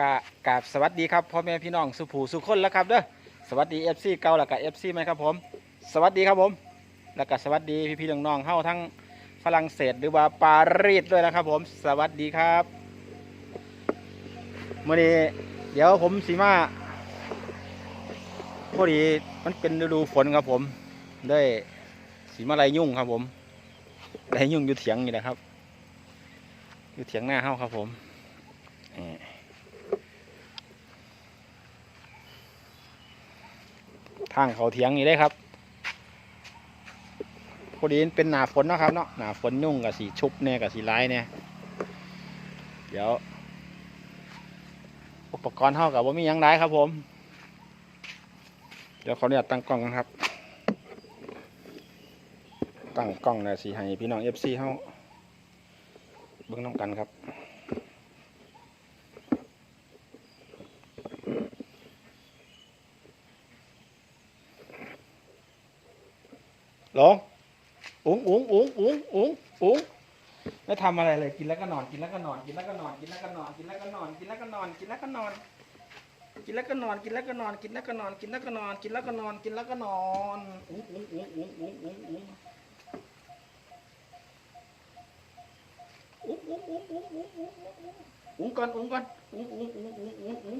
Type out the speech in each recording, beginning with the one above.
กะกาบสวัสดีครับพ่อแม่พี่น้องสุภูสุคนแล้วครับเด้อสวัสดี FC เก่าแล้วก็ FC ไหมครับผม สวัสดีครับผม แล้วก็สวัสดีพี่ๆน้องๆเฮาทั้งฝรั่งเศสหรือว่าปารีสด้วยนะครับผม สวัสดีครับเมื่อนี้เดี๋ยวผมสีมาพอดีมันเป็นฤดูฝนครับผมได้สีมาลายยุ่งครับผมลายยุ่งอยู่เถียงนี่แหละครับ อยู่เถียงหน้าเฮาครับผม ทางเขาเถียงนี่ได้ครับพอดีเป็นหนาฝนนะครับเนาะหนาฝนยุ่งกับสีชุบเนี่ยกับสีร้ายเนี่ยเดี๋ยว อุปกรณ์เท่ากับว่ามียังไรครับผม เดี๋ยวเขาเนี่ยตั้งกล้องกันครับ ตั้งกล้องนะสีให้พี่น้องเอฟซีเฮาเบิ่งน้ำกันครับ ห ลงอุ๋งอุ๋งอุ๋งอุ๋งอุ๋งอุ๋งไม่ทำอะไรเลย กินแล้วก็นอน กินแล้วก็นอน กินแล้วก็นอน กินแล้วก็นอน กินแล้วก็นอน กินแล้วก็นอน กินแล้วก็นอน กินแล้วก็นอน กินแล้วก็นอน กินแล้วก็นอน กินแล้วก็นอน กินแล้วก็นอน กินแล้วก็นอนอุ๋งอุ๋งอุ๋งอุ๋งอุ๋งอุ๋งอุ๋งอุ๋งอุ๋งอุ๋งอุ๋งอุ๋งอุ๋งอุ๋งอุ๋งก่อนอุ๋งก่อนอุ๋งอุ๋งอุ๋งอุ๋งอุ๋งอุ๋ง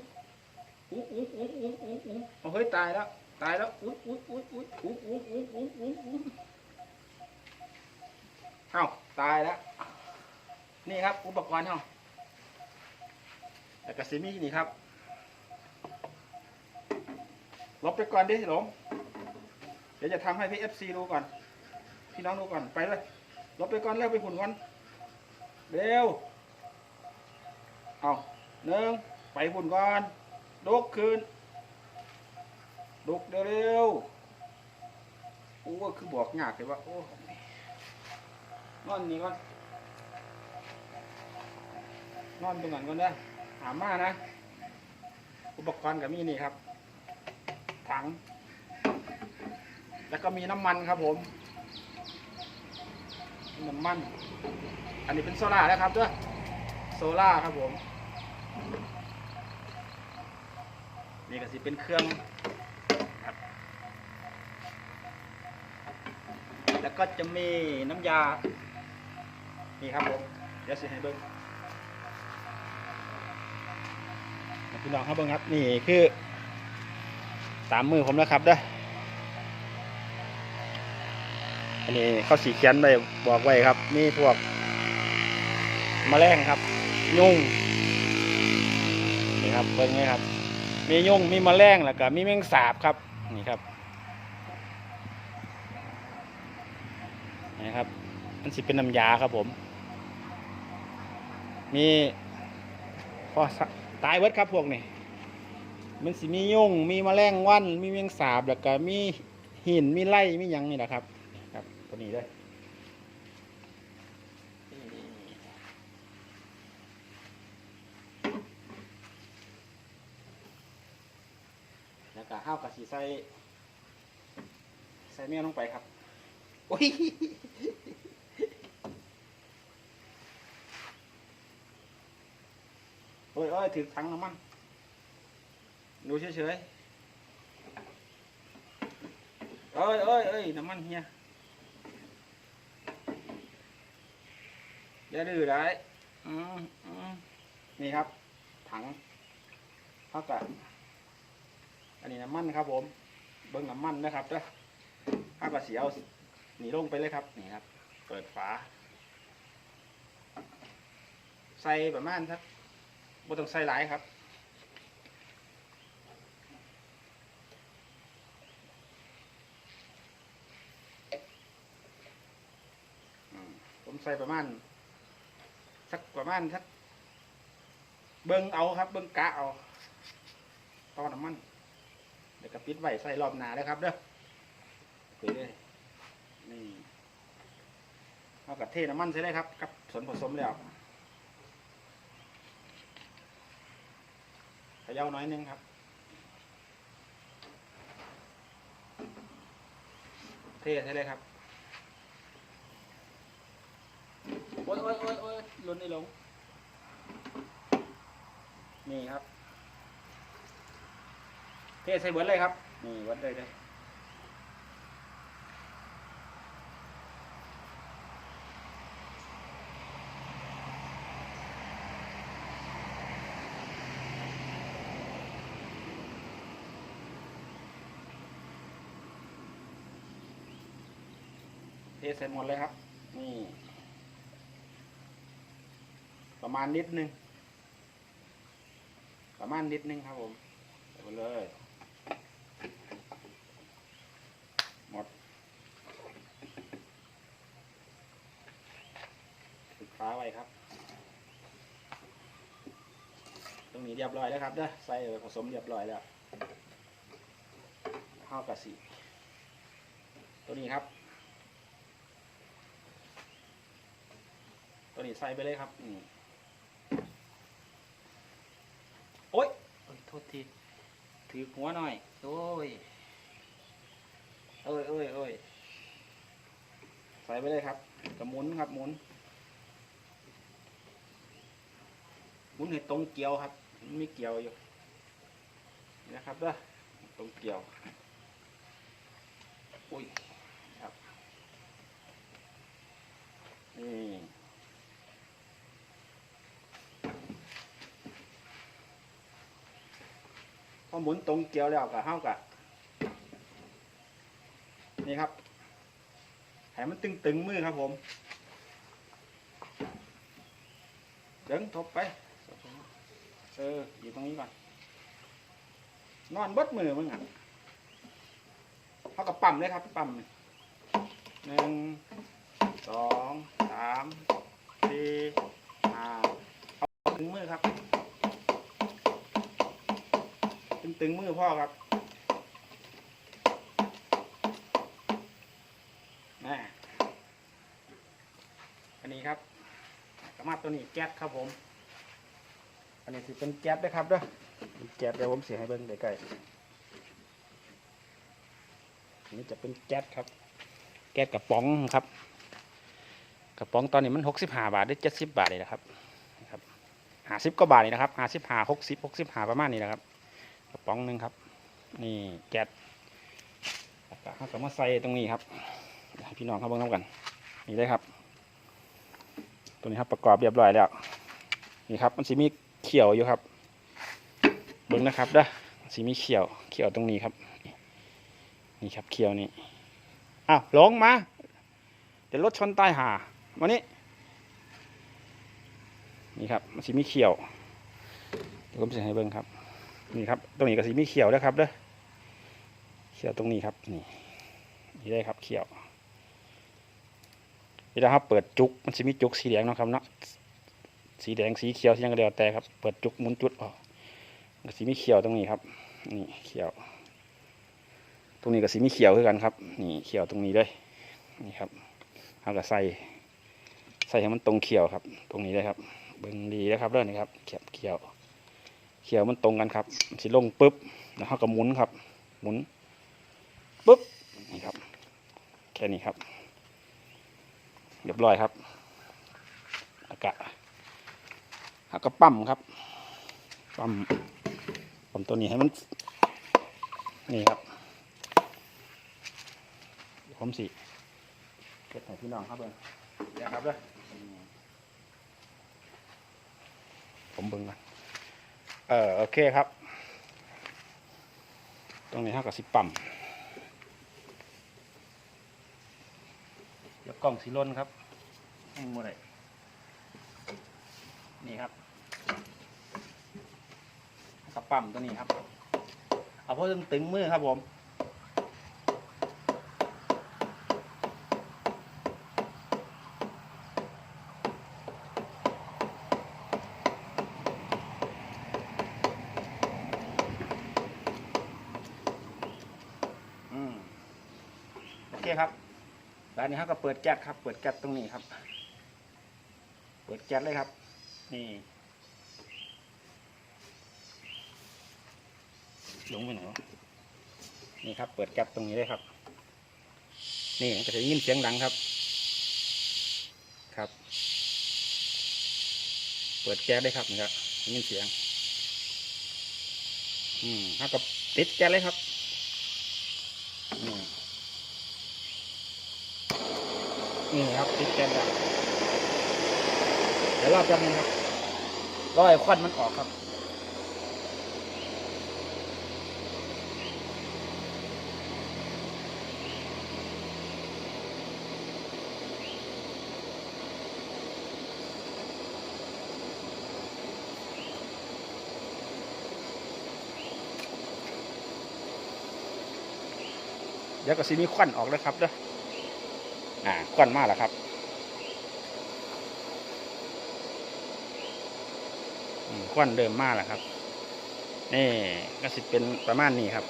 อุ๋งอุ๋งอุ๋งอุ๋งอุ๋งอุ๋งเอาเฮ้ยตายแล้ว ตายแล้วอุ๊ยอุ๊ยอุ๊ยอุ๊ยอุ๊ยอุ๊ยอุ๊ยอุ๊ยอุ๊ยอุ๊ยเอ้าตายแล้ว นี่ครับ อุปกรณ์เฮาแล้วก็ซิมี่นี่ครับลบไปก่อนดิหลงเดี๋ยวจะทำให้พี่เอฟซีดูก่อน พี่น้องดูก่อนไปเลยลบไปก่อนเร็วไปหุ่นก่อนเร็วเอาหนึ่งไปหุ่นก่อนดกคืน ลุกเร็วๆโอ้คือบอกยากเลยว่า โอ้นอนนี่ก่อนนอนตรงนั้นก่อนนะหามานะ อุปกรณ์กับมีนี่ครับ ถัง แล้วก็มีน้ำมันครับผม น้ำมัน อันนี้เป็นโซล่าแล้วครับด้วยโซล่าครับผม นี่ก็สิเป็นเครื่อง แล้วก็จะมีน้ำยา นี่ครับผมเดี๋ยวสิให้เบิ้งพี่น้องครับเบิ้งครับ นี่คือ ตามมือผมนะครับเด้ออันนี้เขาสีเขียนไว้บอกไว้ครับมีพวกแมลงครับ ยุ่งนี่ครับเบิ้งไงครับ มียุ่งมีแมลงแล้วก็มีแมงสาบครับ นี่ครับ มันสิเป็นน้ำยาครับผม มีพอตายเวิร์ดครับพวกนี้มันสิมียุ่งมีมแมลงวันมีเมียงสาบแล้วก็มีหินมีไล่มียังนี่แหละครับ ครับตัวนี้เลยแล้วก็ห้าวกับสีใส่ใส่เมียลงไปครับ โอ้ย โอ้ยโอ้ยถือถังน้ำมัน ดูเฉยๆเอ้ยเอ้ยเอ้ยน้ำมันเฮียอย่าดื้อได้อืมอืมนี่ครับ ถังเท่ากับอันนี้น้ำมันครับ ผม เบิ้งน้ำมันนะครับเด้อข้าวกระเสียวหนีลงไปเลยครับนี่ครับ เปิดฝา ใส่ประมาณสัก บ่ต้องใส่หลายครับผมใส่ประมาณสักประมาณสักเบิ้งเอาครับ เบิ้งกะเอาตอนน้ำมันเดี๋ยวก็ปิดไว้ใส่รอบหนาเลยครับเด้อไปเลยนี่เอากับเทน้ำมันใส่เลยครับกับส่วนผสมแล้ว ขย่าน้อยนึงครับ เทใส่เลยครับ โอ้ยโอ้ยโอ้ยโอ๊ยหลุนไอ้หลง นี่ครับ เทใส่เบิร์ดเลยครับ นี่เบิร์ดเลยเลย เทใส่หมดเลยครับ นี่ ประมาณนิดนึง ประมาณนิดนึงครับผมใส่ไปเลย หมดปิดฟ้าไว้ครับ ตรงนี้เรียบร้อยแล้วครับเด้อใส่ผสมเรียบร้อยแล้วข้าวกะสีตัวนี้ครับ ตัว นี้ใส่ไปเลยครับอืมโอ๊ยโอ้ยโทษทีถือหัวหน่อย โอ้ยเอ้ยเอ้ยเอ้ยใส่ไปเลยครับกระหมุนครับหมุนหมุนให้ตรงเกี่ยวครับมันมีเกี่ยวอยู่นี่นะครับเด้อตรงเกี่ยวอุ้ยครับนี่ อหมุนตรงเกียวแล้วก็เท่ากับนี่ครับให้มันตึงๆมือครับผมเดินทบไปเอออยู่ตรงนี้ก่อนนอนบดมือมึงอะเขากับปั๊มเลยครับปั๊มหนึ่งสองสามสี่ห้าเอาตึงมือครับ ตึงๆมือพ่อครับนะอันนี้ครับกระมาตัวนี้แก๊สครับผม อันนี้สิเป็นแก๊สนะครับเด้วยแก๊สเดี๋ยวผมเสียให้เบิ้งใกล้ๆอันนี้จะเป็นแก๊สครับ แก๊สกระป๋องครับ กระป๋องตอนนี้มันหกสิบห้าบาทหรือเจ็ดสิบบาทเลยนะครับห้าสิบก็บาทนี่นะครับห้าสิบห้าหกสิบหกสิบห้าประมาณนี้นะครับ ป๋องหนึ่งครับ นี่แก๊สแล้วก็เขาก็มาใส่ตรงนี้ครับพี่น้องเขาเบิ่งน้ำกัน นี่เลยครับ ตัวนี้ครับประกอบเรียบร้อยแล้ว นี่ครับ มันสีมีเขียวอยู่ครับ เบิ่งนะครับเด้อสีมีเขียวเขียวตรงนี้ครับ นี่ครับเขียวนี่อ้าวลงมา เดี๋ยวรถชนใต้หามานี่นี่ครับมันสีมีเขียวเดี๋ยวผมจะให้เบิ่งครับ นี่ครับ ตรงนี้ก็สีมีเขียวนะครับเด้อเขียวตรงนี้ครับ นี่นี่ได้ครับเขียวเวลาครับเปิดจุกมันจะมีจุกสีแดงนะครับเนาะสีแดงสีเขียวสียังก็เดียวแต่ครับเปิดจุกหมุนจุดออกก็สีมีเขียวตรงนี้ครับ นี่เขียว ตรงนี้ก็สีมีเขียวคือกันครับ นี่เขียวตรงนี้เลยนี่ครับเอาก็ใส่ใส่ให้มันตรงเขียวครับ ตรงนี้เลยครับ เบิ่งดีนะครับเรื่องนี้ครับเขียวเขียว เขียวมันตรงกันครับมันสิลงปุ๊บแล้วเขาก็หมุนครับ หมุนปุ๊บนี่ครับ แค่นี้ครับเรียบร้อยครับอากาศแล้วก็ปั๊มครับ ปั๊มปั๊มตัวนี้ให้มัน นี่ครับเดี๋ยวผมสิเก็บให้พี่น้องครับเบิ้งเดี๋ยวครับเด้อผมเบิ้งกัน เออโอเคครับ ตรงนี้เท่ากับสิปั๊มเดี๋ยวกล่องสีล้นครับให้หมดเลยนี่ครับกระปั๊มตัวนี้ครับ เอาเพราะตึงตึงมือครับผม อืมโอเคครับ ร้านนี้เขาก็เปิดแก๊สครับ เปิดแก๊สตรงนี้ครับ เปิดแก๊สเลยครับ นี่ลงไปไหนวะนี่ครับ เปิดแก๊สตรงนี้เลยครับ นี่จะได้ยินเสียงดังครับ ครับ เปิดแก๊สได้ครับนี่ครับได้ยินเสียง อืมแล้วก็ติดแก๊สเลยครับอืม นี่ครับติดแก๊สแล้วเดี๋ยวรอบแป๊บนึงครับรอให้ควันมันออกครับเดี๋ยวก็สิมีควันออกแล้วครับเด้อ อ่าควันมาแล้วครับอืมควันเดิมมาแล้วครับ นี่ก็สิเป็นประมาณนี้ครับ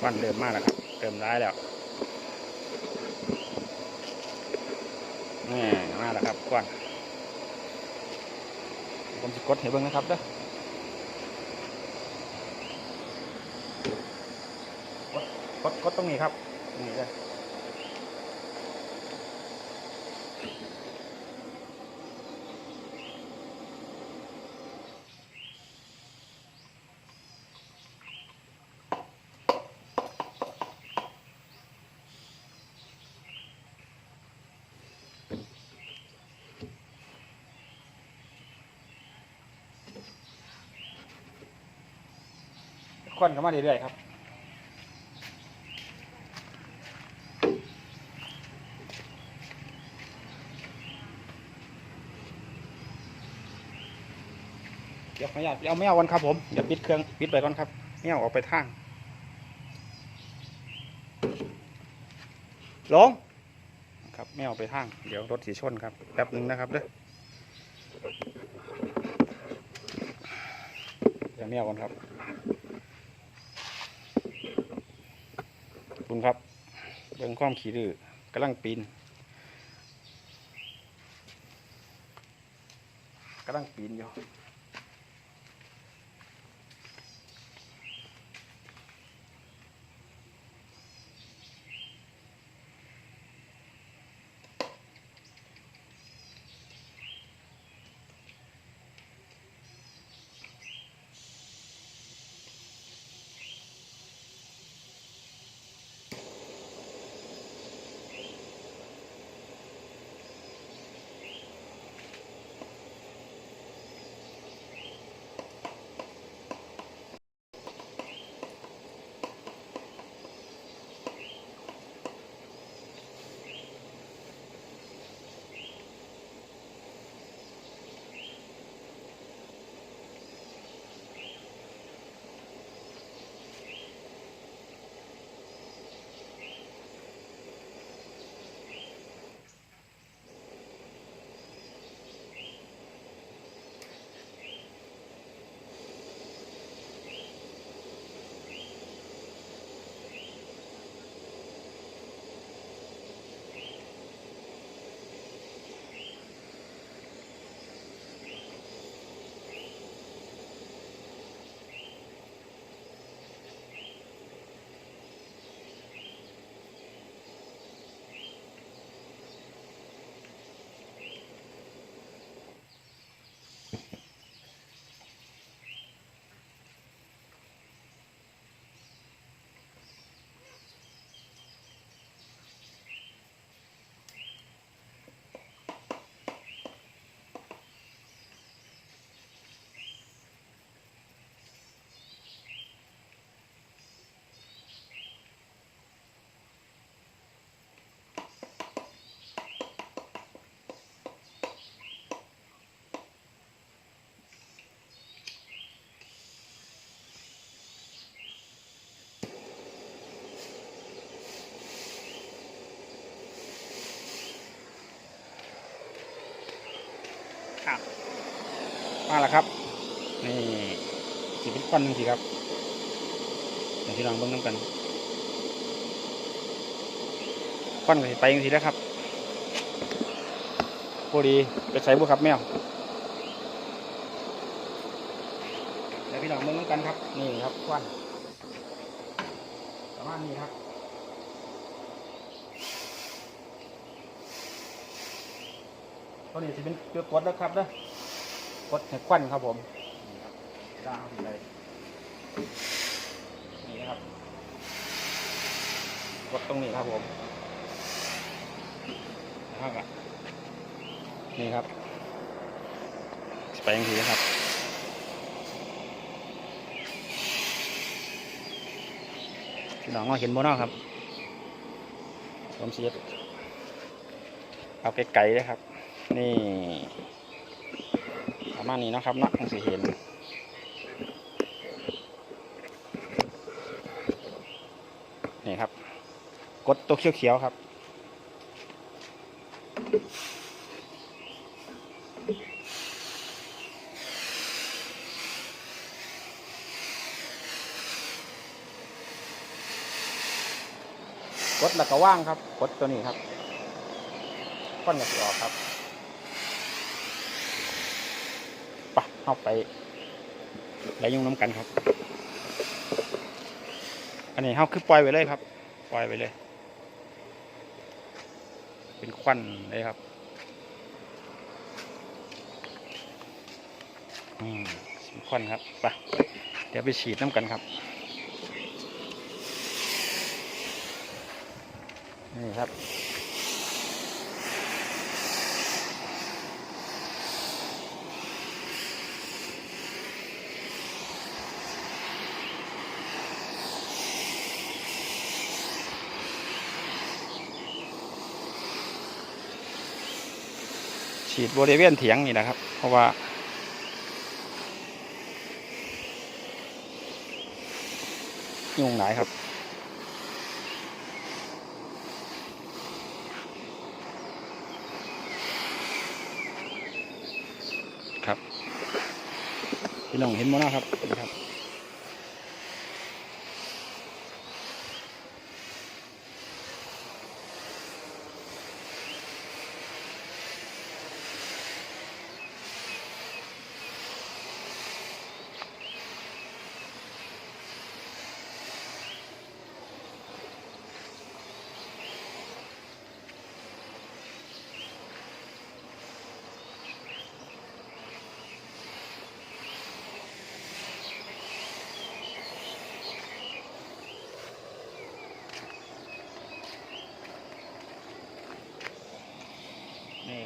ควันเดิมมาแล้วครับ เติมร้ายแล้วนี่มาแล้วครับควันผมจะกดให้เบิ่งนะครับเด้อ กดตรงนี้ครับนี่เลยควันเข้ามาเรื่อยๆครับ เดี๋ยวขออนุญาตเอาไม่เอากันครับผมเดี๋ยวปิดเครื่องปิดไปก่อนครับไม่เอาออกไปทางลงครับไม่เอาไปทาง เดี๋ยวรถสีชนครับแป๊บหนึงนะครับเด้อเดี๋ยวไม่เอากันครับขอบคุณครับเบิ่งความขี่ดื้อกำลังปีนกำลังปีนอยู่ ครับมาแล้วครับ นี่สีเป็นควันหนึ่งสิครับเดี๋ยวที่ลองเบิ้งน้ำกันควันก็สิไปยังทีแล้วครับพอดีไปใส่บุครับแมวเดี๋ยวพี่ลองเบิ้งน้ำกันครับ นี่ครับควันประมาณนี้ครับ ตัวนี้จะเป็นตัวกดนะครับเด้อกดให้ควันครับผมนี่จ้างถึงเลยนี่นะครับ กดตรงนี้ครับผมแล้วก็นี่ครับไปยังทีนะครับพี่น้องมาเห็นบ่นอกครับผมเสียเอาไกลๆเลยครับ นี่ประมาณนี้นะครับนะคงสิเห็นนี่ครับ กดตัวเขียวๆครับกดแล้วก็ว่างครับกดตัวนี้ครับก้อนกระสีออกครับไปะ เข้าไปแล้วยุ่งน้ำกันครับ อันนี้เขาคือปล่อยไปเลยครับ ปล่อยไปเลย เป็นควันเลยครับอืมควันครับไปเดี๋ยวไปฉีดน้ำกันครับนี่ครับ ฉีดบริเวณเถียงนี่นะครับ เพราะว่ายุงหลายครับ ครับพี่น้องเห็นมั้ยนะครับ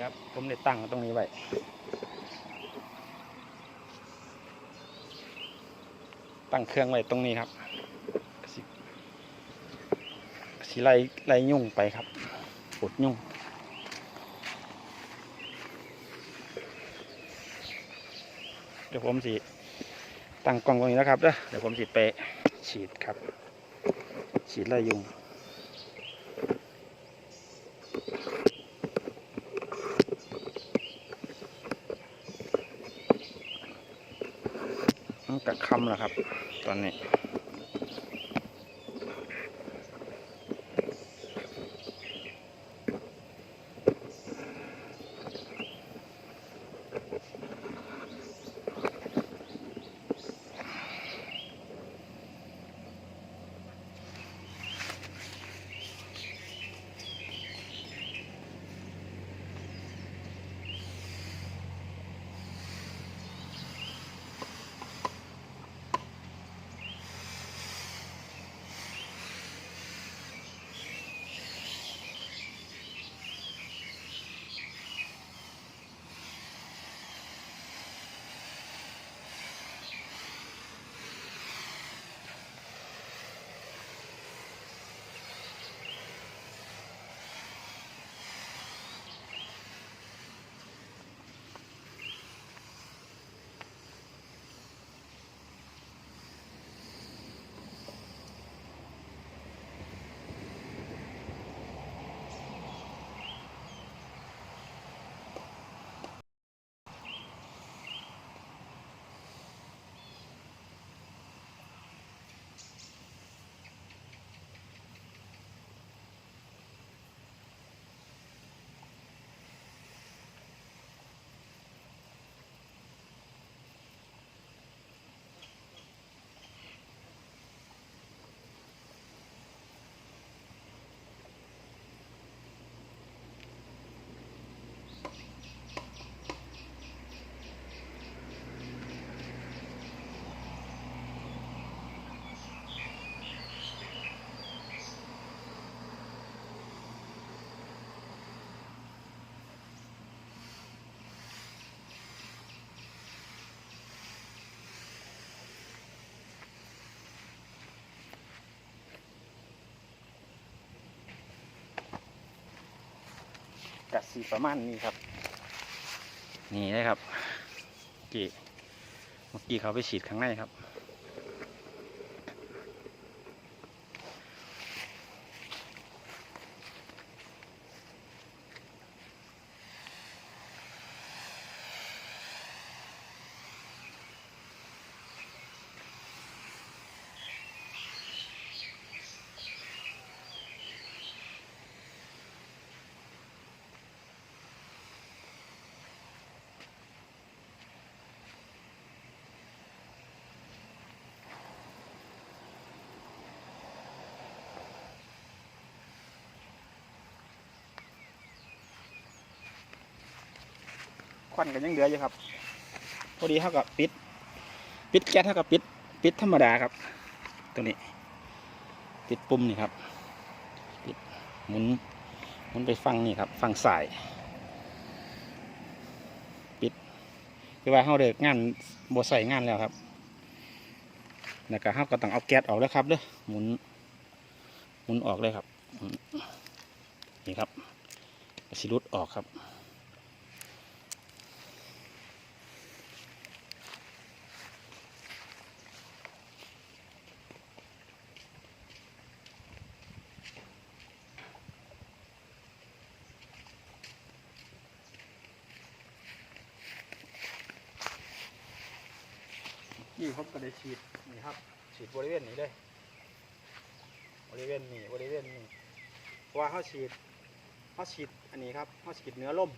ครับนี่ครับ ผมได้ตั้งตรงนี้ไว้ตั้งเครื่องไว้ตรงนี้ครับสิสิไล่ไล่ยุ่งไปครับปดยุ่ง เดี๋ยวผมสิตั้งกล้องตรงนี้นะครับเดี๋ยวผมสิไปฉีดครับ ฉีดไล่ยุ่ง นะคำแล้วครับ ตอนนี้ะสีประมาณนี้ครับ นี่นะครับกี่เมื่อกี้เขาไปฉีดข้างในครับ วันกันยังเหลืออยู่ครับ พอดีเท่ากับปิด ปิดแก๊สเท่ากับปิด ปิดธรรมดาครับตัวนี้ ปิดปุ่มนี่ครับ ปิดหมุนหมุนไปฟังนี่ครับ ฟังสาย ปิด คือว่าเขาเลิกงานบใส่งานแล้วครับแล้วก็เขาก็ต้องเอาแก๊สออกแล้วครับเด้อหมุน หมุนออกเลยครับนนี่ครับสิรุดออกครับ นี่ครับก็ได้ ฉีดนี่ครับ ฉีดบริเวณนี้เลย บริเวณนี้บริเวณนี้เพราะว่าเขาฉีดเขาฉีดอันนี้ครับเขาฉีดเนื้อล่ม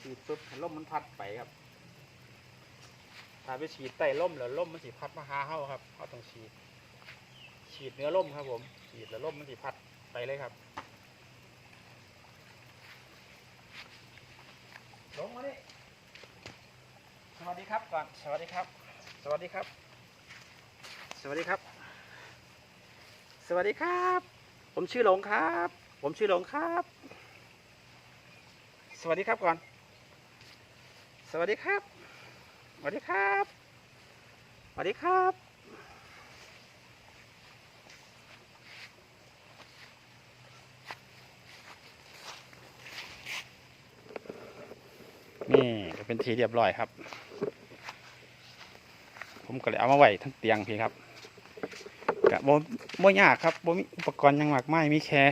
ฉีดปุ๊บให้ล่มมันพัดไปครับ ถ้าไปฉีดใต้ล่มแล้วล่มมันสิพัดมาหาเขาครับเขาต้องฉีด ฉีดเนื้อล่มครับผม ฉีดแล้วล่มมันสิพัดไปเลยครับลงมาดิสวัสดีครับก่อน สวัสดีครับ สวัสดีครับ วัสดีครับ สวัสดีครับ ผมชื่อหลงครับ ผมชื่อหลงครับ สวัสดีครับก่อน สวัสดีครับ สวัสดีครับ สวัสดีครับ นี่ก็เป็นทีเรียบร้อยครับ ผมก็เลยเอามาไว้ทั้งเตียงพี่ครับ กะบ่บ่ยากครับบ่มีอุปกรณ์ยังมากไมายมีแค่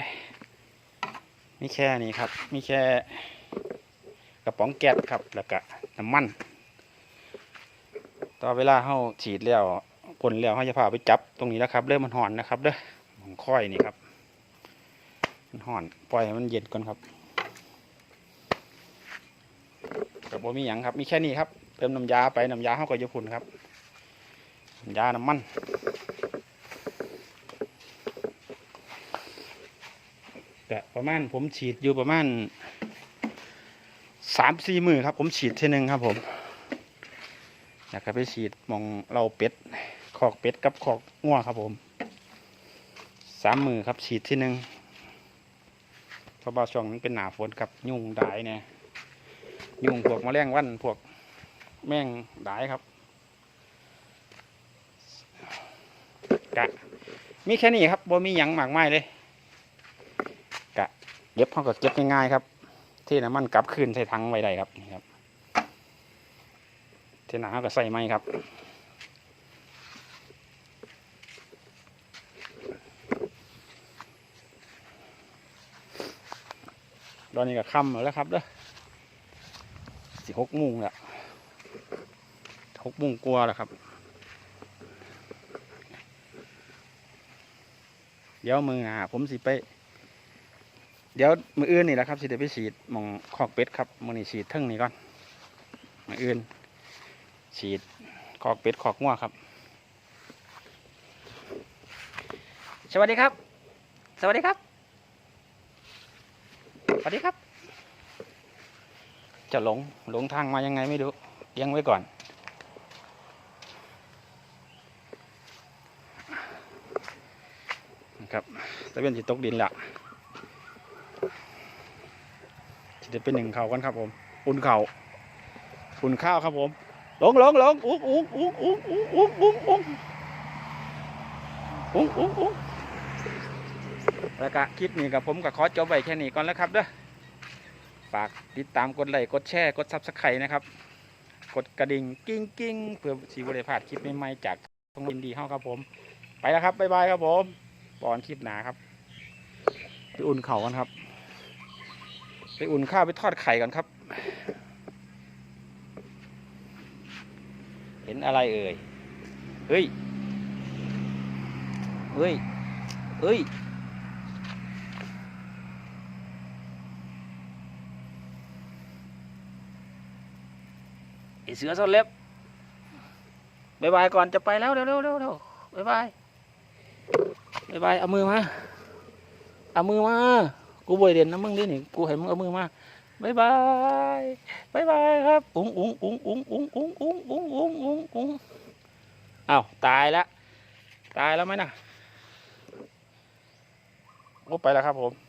มีแค่นี้ครับ มีแค่กระป๋องแก๊สครับ แล้วก็น้ำมันต่อเวลาเฮาฉีดแล้วพ่นแล้วเฮาจะพาไปจับตรงนี้แล้วครับ เริ่มมันห่อนนะครับเด้อของค่อยนี่ครับ มันห่อนปล่อยมันเย็นก่อนครับกับบ่มีหยังครับ มีแค่นี้ครับ เติมน้ำยาไปน้ำยาเขาก็จะพุ่นครับน้ำยาน้ำมัน แต่ประมาณผมฉีดอยู่ประมาณสามสี่มือครับ ผมฉีดทีหนึ่งครับผมอยากจะไปฉีดมองเราเป็ดขอกเป็ดกับขอกงัวครับผมสามมือครับฉีดทีหนึ่งเพราะว่าช่วงนั้นเป็นหนาฝนกับยุงได้เนี่ยยุงพวกแมลงวันพวกแมงได้ครับกะมีแค่นี้ครับบ่มีหยังมากมายเลย เก็บเขาก็เก็บง่ายๆครับ ที่น้ำมันกลับคืนใส่ถังไว้ได้ครับนี่ครับที่หนาเขาก็ใส่ไม้ครับตอนนี้ก็ค่ำแล้วครับเด้อสิหกโมงแล้วหกโมงกลัวาแล้วครับ เดี๋ยวมือหาผมสิไป เดี๋ยวมืออื่นนี่แหละครับสิเดี๋ยวไปฉีดมองคอกเป็ดครับมือนี่ฉีดทั้งนี้ก่อนมืออื่น ฉีดคอกเป็ดคอกงัวครับ สวัสดีครับ สวัสดีครับ สวัสดีครับ จะหลงหลงทางมายังไงไม่รู้เลี้ยังไว้ก่อนนะครับตะเวนสิตกดินละ จะเป็นหนึ่งเขากันครับผมอุ่นเข่าอุ่นข้าวครับผมหลงหลงหลงอุ้งอุ้งอุ้งอุ้งอุ้งอุ้งอุ้งอุ้งอุ้งอุ้งอุ้งแล้วก็คลิปนี้กับผมกับขอสจบไว้แค่นี้ก่อนแล้วครับเด้อฝากติดตามกดไลค์กดแชร์กดซับสไครต์นะครับ กดกระดิ่งกิ้งกิ้งเพื่อสีบริพาดคลิปใหม่ๆจากทางวินดีเฮาครับผม ไปแล้วครับบ๊ายบายครับผมปอนคลิปหนาครับไปอุ่นเข่ากันครับ ไปอุ่นข้าวไปทอดไข่กันครับ เห็นอะไรเอ่ย เฮ้ย เฮ้ย เฮ้ย เสือซ่อนเล็บบายบายก่อนจะไปแล้วเร็วเร็วเร็วเร็วบายบายบายบายเอามือมา เอามือมา กูบ่อยเด่นนะมึงดินี่กูให้มึงเอามือมาบายบายบายบายครับอุ้งอุ้งอุ้งอุ้งอุ้งอุ้งอุ้งอุ้งอุ้งอุ้งอุ้งอ้าวตายแล้วตายแล้วไหมน่ะโอ้ไปแล้วครับผม